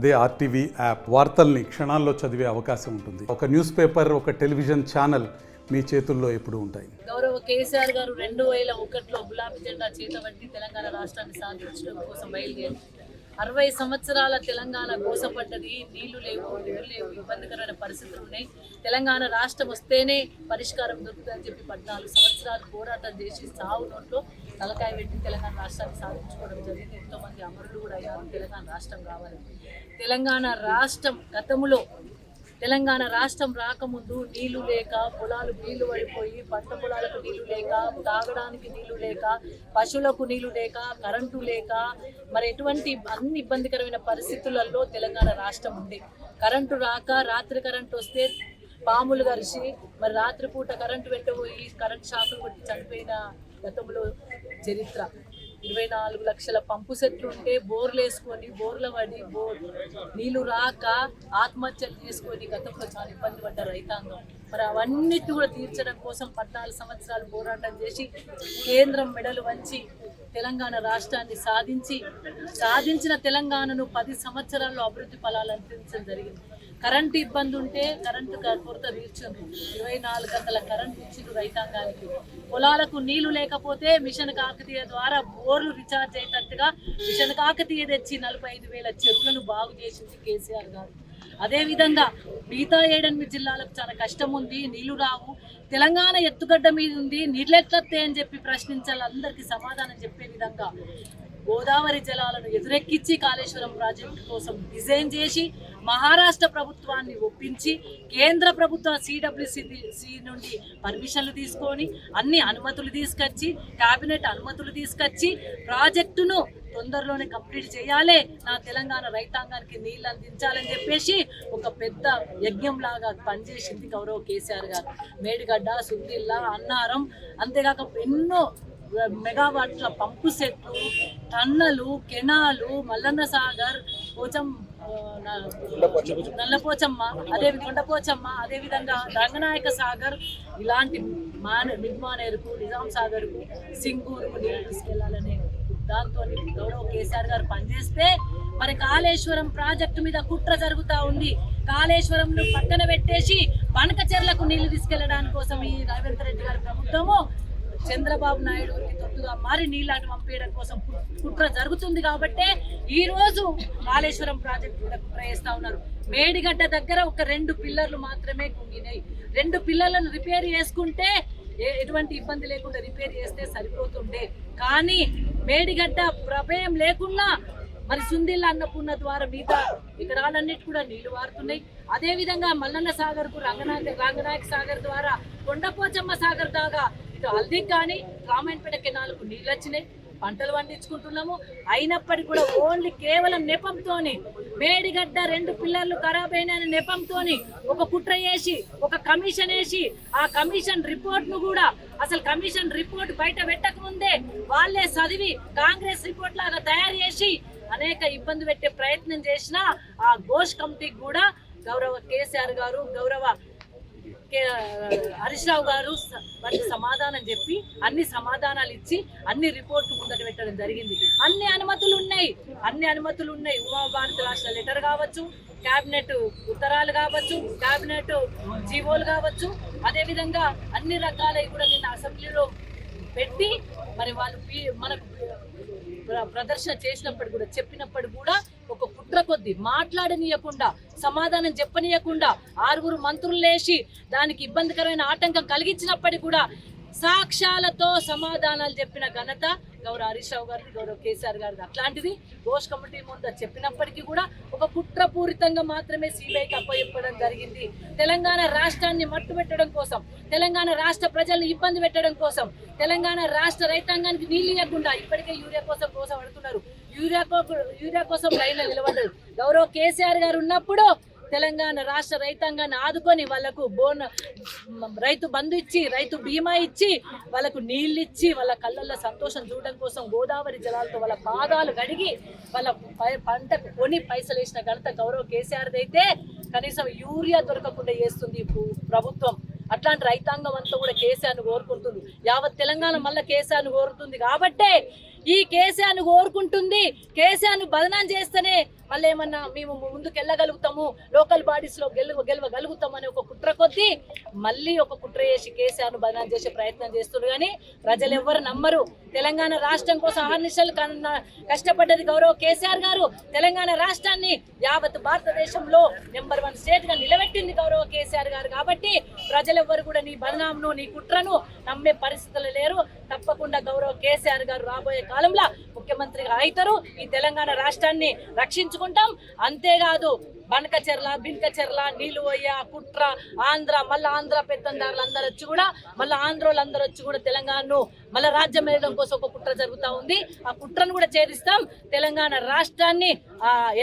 అదే RTV app వార్తల్ని క్షణాల్లో చదివే అవకాశం ఉంటుంది. ఒక న్యూస్ పేపర్ ఒక టెలివిజన్ ఛానల్ మీ చేతుల్లో ఎప్పుడు ఉంటాయి. గౌరవ కేసీఆర్ గారు రెండు వేల ఒకటిలో గులాబీ జెండా చేతబట్టి తెలంగాణ రాష్ట్రాన్ని సాధించడం కోసం బయలుదేరి అరవై సంవత్సరాల తెలంగాణ కోసపడ్డది నీళ్ళు లేవు నీళ్ళు లేవు ఇబ్బందికరమైన పరిస్థితులు ఉన్నాయి. తెలంగాణ రాష్ట్రం వస్తేనే పరిష్కారం దొరుకుతుందని చెప్పి పద్నాలుగు సంవత్సరాలు పోరాటం చేసి సావు నోట్లో తలకాయ పెట్టి తెలంగాణ రాష్ట్రాన్ని సాధించుకోవడం జరిగింది. ఎంతో మంది అమరులు కూడా అయ్యారు. తెలంగాణ రాష్ట్రం కావాలి. తెలంగాణ రాష్ట్రం గతంలో తెలంగాణ రాష్ట్రం రాకముందు నీళ్ళు లేక పొలాలు నీళ్ళు పడిపోయి పంట పొలాలకు నీళ్ళు లేక తాగడానికి నీళ్ళు లేక పశువులకు నీళ్ళు లేక కరెంటు లేక మరి ఎటువంటి అన్ని ఇబ్బందికరమైన పరిస్థితులలో తెలంగాణ రాష్ట్రం ఉంది. కరెంటు రాక రాత్రి కరెంటు వస్తే పాములు గరిచి మరి రాత్రిపూట కరెంటు పెట్టబోయి కరెంట్ షాకులు కొట్టి చనిపోయిన గతంలో చరిత్ర. ఇరవై నాలుగు లక్షల పంపు సెట్లు ఉంటే బోర్లు వేసుకొని బోర్ల పడి బోర్ నీళ్ళు రాక ఆత్మహత్యలు చేసుకొని గతంలో చాలా ఇబ్బంది పడ్డ రైతాంగం. మరి అవన్నిటి కూడా తీర్చడం కోసం పద్నాలుగు సంవత్సరాలు పోరాటం చేసి కేంద్రం మెడలు వంచి తెలంగాణ రాష్ట్రాన్ని సాధించి సాధించిన తెలంగాణను పది సంవత్సరాల్లో అభివృద్ధి ఫలాలు అందించడం జరిగింది. కరెంటు ఇబ్బంది ఉంటే కరెంటు కొరత తీర్చింది ఇరవై నాలుగు గంటల కరెంటు ఇచ్చిండ్రు రైతాంగానికి. పొలాలకు నీళ్ళు లేకపోతే మిషన్ కాకతీయ ద్వారా బోర్లు రీఛార్జ్ అయ్యేటట్టుగా మిషన్ కాకతీయ తెచ్చి నలభై ఐదు వేల చెరువులను బాగు చేసింది కేసీఆర్ గారు. అదేవిధంగా మిగతా ఏడెనిమిది జిల్లాలకు చాలా కష్టం ఉంది నీళ్ళు రావు. తెలంగాణ ఎత్తుగడ్డ మీద ఉంది నీళ్ళెట్లత్తే అని చెప్పి ప్రశ్నించాలి అందరికీ సమాధానం చెప్పే విధంగా. గోదావరి జలాలను ఎదురెక్కించి కాళేశ్వరం ప్రాజెక్టు కోసం డిజైన్ చేసి మహారాష్ట్ర ప్రభుత్వాన్ని ఒప్పించి కేంద్ర ప్రభుత్వ సిడబ్ల్యూసి సి నుండి పర్మిషన్లు తీసుకొని అన్ని అనుమతులు తీసుకొచ్చి కేబినెట్ అనుమతులు తీసుకొచ్చి ప్రాజెక్టును తొందరలోనే కంప్లీట్ చేయాలి. నా తెలంగాణ రైతాంగానికి నీళ్ళు అందించాలని చెప్పేసి ఒక పెద్ద యజ్ఞంలాగా పనిచేసింది గౌరవ్ కేసీఆర్ గారు. మేడిగడ్డ సుద్దిల్లా అన్నారం అంతేకాక ఎన్నో మెగావాట్ల పంపు సెట్లు టన్నలు కెనాలు మల్లన్న సాగర్ పోచం నల్లపోచమ్మ అదే కొండపోచమ్మ అదే విధంగా రంగనాయక సాగర్ ఇలాంటి మాన నిర్మానేరుకు నిజాం సాగర్కు సింగూరుకు నీళ్ళు తీసుకెళ్ళాలనే దాంతో గౌరవ్ కేసీఆర్ గారు పనిచేస్తే మరి కాళేశ్వరం ప్రాజెక్టు మీద కుట్ర జరుగుతా ఉంది. కాళేశ్వరం పక్కన పెట్టేసి బనకచెర్లకు నీళ్ళు తీసుకెళ్ళడానికి కోసం ఈ రేవంత్ రెడ్డి గారి ప్రభుత్వము చంద్రబాబు నాయుడు తొట్టుగా మారి నీళ్ళాటు పంపేయడం కోసం కుట్ర జరుగుతుంది కాబట్టే ఈ రోజు కాళేశ్వరం ప్రాజెక్టు కూడా కుట్ర ఉన్నారు. మేడిగడ్డ దగ్గర ఒక రెండు పిల్లర్లు మాత్రమే కుంగినాయి. రెండు పిల్లర్లను రిపేర్ చేసుకుంటే ఎటువంటి ఇబ్బంది లేకుండా రిపేర్ చేస్తే సరిపోతుండే. కానీ మేడిగడ్డ ప్రభేయం లేకుండా మరి సుందిల్ల అన్నపూర్ణ ద్వారా మిగతా విగ్రహాలన్నిటి కూడా నీళ్ళు వారుతున్నాయి. అదేవిధంగా మల్లన్న సాగర్కు రంగనాథ రంగనాయక సాగర్ ద్వారా కొండపోచమ్మ సాగర్ దాకా ఇటు హల్దీ కానీ రామాయణపేట నాలుగు నీళ్ళు వచ్చినాయి పంటలు పండించుకుంటున్నాము. అయినప్పటికీ కూడా ఓన్లీ కేవలం నెపంతోని మేడిగడ్డ రెండు పిల్లర్లు ఖరాబ్ అయిన నెపంతోని ఒక కుట్ర వేసి ఒక కమిషన్ వేసి ఆ కమిషన్ రిపోర్ట్ను కూడా అసలు కమిషన్ రిపోర్ట్ బయట పెట్టక ముందే వాళ్ళే చదివి కాంగ్రెస్ రిపోర్ట్ లాగా తయారు చేసి అనేక ఇబ్బంది పెట్టే ప్రయత్నం చేసిన ఆ ఘోష్ కమిటీకి కూడా గౌరవ కేసీఆర్ గారు గౌరవ హరీష్ రావు గారు స- సమాధానం చెప్పి అన్ని సమాధానాలు ఇచ్చి అన్ని రిపోర్ట్లు ముందట పెట్టడం జరిగింది. అన్ని అనుమతులు ఉన్నాయి. అన్ని అనుమతులు ఉన్నాయి. ఉమాభారత రాష్ట్ర లెటర్ కావచ్చు క్యాబినెట్ ఉత్తరాలు కావచ్చు క్యాబినెట్ జీవోలు కావచ్చు. అదేవిధంగా అన్ని రకాలవి కూడా నిన్న అసెంబ్లీలో పెట్టి మరి వాళ్ళు మనకు ప్ర- ప్రదర్శన చేసినప్పుడు కూడా చెప్పినప్పుడు కూడా ఒక కుట్ర కొద్ది మాట్లాడనీయకుండా సమాధానం చెప్పనీయకుండా ఆరుగురు మంత్రులు లేచి దానికి ఇబ్బందికరమైన ఆటంకం కలిగించినప్పటికీ కూడా సాక్ష్యాలతో సమాధానాలు చెప్పిన ఘనత గౌరవ హరీష్ రావు గారిది గౌరవ కేసీఆర్ గారిది. అట్లాంటిది ఘోష్ కమిటీ ముందు చెప్పినప్పటికీ కూడా ఒక కుట్రపూరితంగా మాత్రమే సిబిఐకి అప్పచెప్పడం జరిగింది. తెలంగాణ రాష్ట్రాన్ని మట్టుబెట్టడం కోసం తెలంగాణ రాష్ట్ర ప్రజల్ని ఇబ్బంది పెట్టడం కోసం తెలంగాణ రాష్ట్ర రైతాంగానికి నీళ్ళు ఇవ్వకుండా ఇప్పటికే యూరియా కోసం కోసం పడుతున్నారు. యూరియా యూరియా కోసం లైన్లో నిలబడ్డారు. గౌరవ కేసీఆర్ గారు ఉన్నప్పుడు తెలంగాణ రాష్ట్ర రైతాంగాన్ని ఆదుకొని వాళ్ళకు బోన్ రైతు బంధు ఇచ్చి రైతు బీమా ఇచ్చి వాళ్ళకు నీళ్ళు ఇచ్చి వాళ్ళ కళ్ళల్లో సంతోషం చూడడం కోసం గోదావరి జలాలతో వాళ్ళ పాదాలు కడిగి వాళ్ళ ప- పంట కొని పైసలు వేసిన ఘనత గౌరవ కేసీఆర్ అయితే కనీసం యూరియా దొరకకుండా చేస్తుంది ప్రభుత్వం. అట్లాంటి రైతాంగం అంతా కూడా కేసీఆర్ను కోరుకుంటుంది. యావత్ తెలంగాణ మళ్ళీ కేసీఆర్ను కోరుతుంది కాబట్టే ఈ కేసీఆర్ను కోరుకుంటుంది. కేసీఆర్ను బదనం చేస్తేనే మళ్ళీ ఏమన్నా మేము ముందుకు వెళ్ళగలుగుతాము లోకల్ బాడీస్లో గెలువ గెలవగలుగుతామనే ఒక కుట్ర కొద్దీ మళ్ళీ ఒక కుట్ర చేసి కేసీఆర్ను బదనాం చేసే ప్రయత్నం చేస్తున్నారు. కానీ ప్రజలు ఎవ్వరు నమ్మరు. తెలంగాణ రాష్ట్రం కోసం ఆహర్నిశలు కష్టపడ్డది గౌరవ కేసీఆర్ గారు. తెలంగాణ రాష్ట్రాన్ని యావత్ భారతదేశంలో నెంబర్ వన్ స్టేట్గా నిలబెట్టింది గౌరవ కేసీఆర్ గారు. కాబట్టి ప్రజలెవ్వరు కూడా నీ బదనామును నీ కుట్రను నమ్మే పరిస్థితులు లేరు. తప్పకుండా గౌరవ కేసీఆర్ గారు రాబోయే కాలంలో ముఖ్యమంత్రిగా అవుతారు ఈ తెలంగాణ రాష్ట్రాన్ని రక్షించుకుంటాం. అంతేకాదు బనకచెర్ల బినకచెర్ల నీలువయ్య కుట్ర ఆంధ్ర మళ్ళీ ఆంధ్ర పెత్తందారులు అందరూ వచ్చి కూడా మళ్ళీ ఆంధ్రోలు అందరూ వచ్చి కూడా తెలంగాణను మళ్ళీ రాజ్యం వేయడం కోసం ఒక కుట్ర జరుగుతూ ఉంది. ఆ కుట్రను కూడా ఛేదిస్తాం. తెలంగాణ రాష్ట్రాన్ని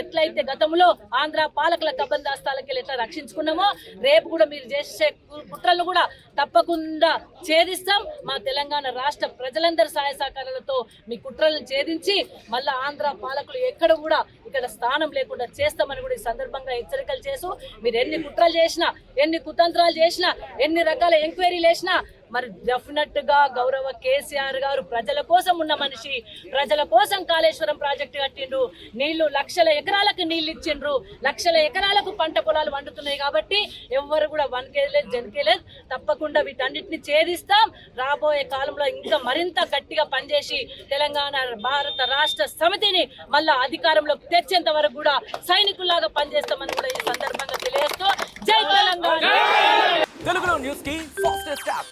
ఎట్లయితే గతంలో ఆంధ్ర పాలకుల కబందాస్తాలకి ఎట్లా రక్షించుకున్నామో రేపు కూడా మీరు చేసే కుట్రలు కుట్రలను కూడా తప్పకుండా ఛేదిస్తాం. మా తెలంగాణ రాష్ట్ర ప్రజలందరి సహాయ సహకారాలతో మీ కుట్రలను ఛేదించి మళ్ళీ ఆంధ్ర పాలకులు ఎక్కడ కూడా ఇక్కడ స్థానం లేకుండా చేస్తామని కూడా ఈ సందర్భంగా హెచ్చరికలు చేస్తూ మీరు ఎన్ని కుట్రలు చేసినా ఎన్ని కుతంత్రాలు చేసినా ఎన్ని రకాల ఎంక్వైరీలు వేసినా మరి డెఫినెట్గా గౌరవ కేసీఆర్ గారు ప్రజల కోసం ఉన్న మనిషి ప్రజల కోసం కాళేశ్వరం ప్రాజెక్టు కట్టిండ్రు నీళ్ళు లక్షల ఎకరాలకు నీళ్ళు ఇచ్చిండ్రు లక్షల ఎకరాలకు పంట పొలాలు వండుతున్నాయి కాబట్టి ఎవరు కూడా వనకేయలేదు జనకేయలేదు. తప్పకుండా వీటన్నిటిని ఛేదిస్తాం. రాబోయే కాలంలో ఇంకా మరింత గట్టిగా పనిచేసి తెలంగాణ భారత రాష్ట్ర సమితిని మళ్ళా అధికారంలోకి తెచ్చేంత వరకు కూడా సైనికుల్లాగా పనిచేస్తామని కూడా ఈ సందర్భంగా తెలియజేస్తూ జై తెలంగాణ. తెలుగులో న్యూస్కి ఫాస్టెస్ట్ యాప్.